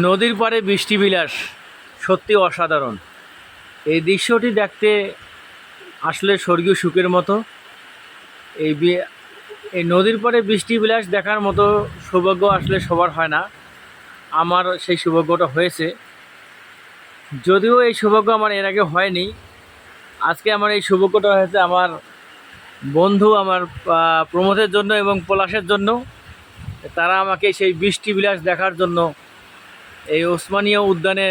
নদীর পাড়ে বৃষ্টি বিলাস সত্যি অসাধারণ। এই দৃশ্যটি দেখতে আসলে স্বর্গীয় সুখের মতো। এই এই নদীর পাড়ে বৃষ্টি বিলাস দেখার মতো সৌভাগ্য আসলে সবার হয় না। আমার সেই সৌভাগ্যটা হয়েছে। যদিও এই সৌভাগ্য আমার এর আগে হয়নি। আজকে আমার এই সৌভাগ্যটা হয়েছে আমার বন্ধু, আমার প্রমোদের জন্য এবং পলাশের জন্য। তারা আমাকে সেই বৃষ্টি বিলাস দেখার জন্য এই ওসমানীয় উদ্যানে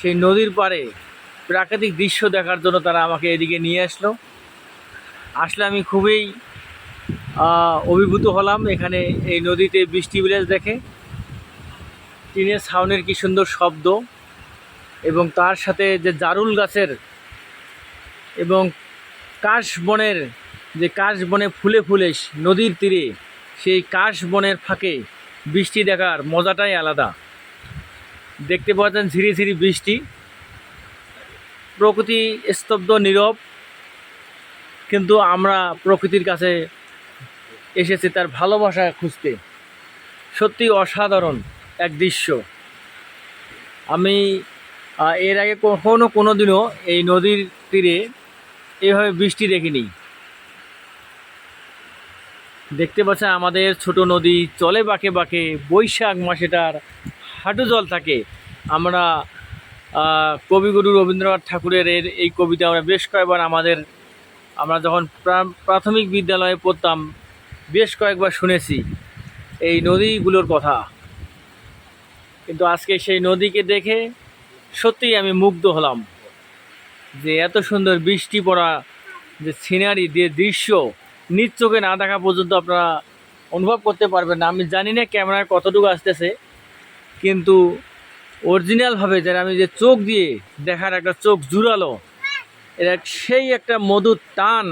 সেই নদীর পাড়ে প্রাকৃতিক দৃশ্য দেখার জন্য তারা আমাকে এদিকে নিয়ে আসলো। আসলে আমি খুবই অভিভূত হলাম এখানে এই নদীতে বৃষ্টি বিলাস দেখে। টিনের ছাউনের কি সুন্দর শব্দ এবং তার সাথে যে জারুল গাছের এবং কাশ বনের যে কাশ বনে ফুলে ফুলে নদীর তীরে সেই কাশ বনের ফাঁকে বৃষ্টি দেখার মজাটাই আলাদা। দেখতে পাচ্ছেন ঝিরি ঝিরি বৃষ্টি। প্রকৃতি স্তব্ধ, নীরব, কিন্তু আমরা প্রকৃতির কাছে এসেছি তার ভালোবাসা খুঁজতে। সত্যি অসাধারণ এক দৃশ্য। আমি এর আগে কখনো কোনো দিনও এই নদীর তীরে এভাবে বৃষ্টি দেখিনি। দেখতে পাচ্ছেন আমাদের ছোট নদী চলে বাঁকে বাঁকে বৈশাখ মাসে তার হাঁটু জল থাকে। আমরা কবিগুরু রবীন্দ্রনাথ ঠাকুরের এর এই কবিতা আমরা বেশ কয়েকবার আমাদের, আমরা যখন প্রা- প্রাথমিক বিদ্যালয়ে পড়তাম, বেশ কয়েকবার শুনেছি এই নদীগুলোর কথা। কিন্তু আজকে সেই নদীকে দেখে সত্যিই আমি মুগ্ধ হলাম যে এত সুন্দর বৃষ্টি পড়া যে সিনারি, যে দৃশ্য নিজ চোখে না দেখা পর্যন্ত আপনারা অনুভব করতে পারবেন না। আমি জানি না ক্যামেরায় কতটুকু আসতেছে। কিন্তু অরিজিনালভাবে যারা আমি যে চোখ দিয়ে দেখার একটা চোখ জুড়ালো, এর সেই একটা মধুর টান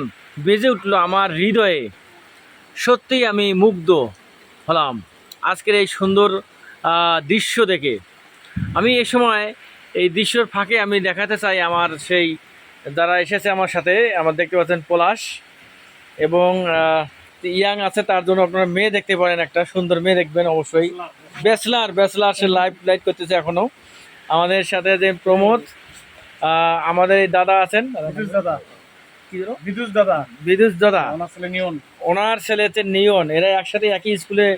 বেজে উঠল আমার হৃদয়ে। সত্যিই আমি মুগ্ধ হলাম আজকের এই সুন্দর দৃশ্য দেখে। আমি এ সময় এই দৃশ্যর ফাঁকে আমি দেখাতে চাই আমার সেই যারা এসেছে আমার সাথে, আমার দেখতে পাচ্ছেন পলাশ এবং ইয়াং আছে তার জন্য আপনারা মেয়ে দেখতে পারেন, একটা সুন্দর মেয়ে দেখবেন অবশ্যই। ব্যাচলার ব্যাচলার সে লাইভ লাইভ করতেছে এখনও। আমাদের সাথে যে প্রমোদ আমাদের এই দাদা আছেন। বিদুষ দাদা। দাদা। বিদুষ দাদা। আমার ছেলে নিয়ন। ওনার ছেলে হচ্ছে নিয়ন। এরা একসাথে একই স্কুলে।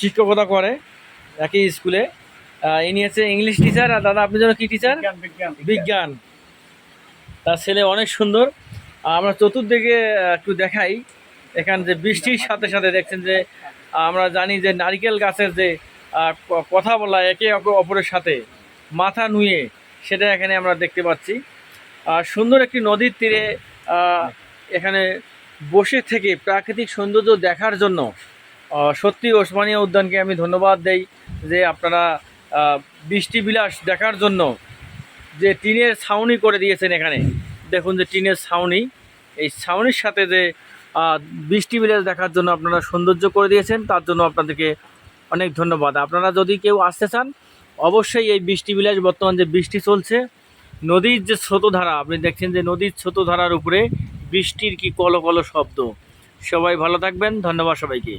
শিক্ষকতা করে একই স্কুলে। ইনি হচ্ছে ইংলিশ টিচার আর দাদা আপনি যেন কি টিচার বিজ্ঞান তার ছেলে অনেক সুন্দর। আমরা চতুর্দিকে একটু দেখাই। এখান যে বৃষ্টির সাথে সাথে দেখছেন যে আমরা জানি যে নারিকেল গাছের যে কথা বলা একে অপ- অপরের সাথে মাথা নুয়ে, সেটা এখানে আমরা দেখতে পাচ্ছি। সুন্দর একটি নদীর তীরে এখানে বসে থেকে প্রাকৃতিক সৌন্দর্য দেখার জন্য সত্যি ওসমানিয়া উদ্যানকে আমি ধন্যবাদ দেই যে আপনারা বৃষ্টি বিলাস দেখার জন্য যে টিনের ছাউনি করে দিয়েছেন এখানে। দেখুন যে টিনের ছাউনি, এই ছাউনির সাথে যে বৃষ্টি বিলাস দেখার জন্য আপনারা সৌন্দর্য করে দিয়েছেন, তার জন্য আপনাদেরকে অনেক ধন্যবাদ। আপনারা যদি কেউ আসতে চান, অবশ্যই এই বৃষ্টি বিলাস বর্তমান যে বৃষ্টি চলছে, নদীর যে স্রোতধারা, আপনি দেখছেন যে নদীর স্রোতধারার উপরে বৃষ্টির কি কলো কলো শব্দ। সবাই ভালো থাকবেন, ধন্যবাদ সবাইকে।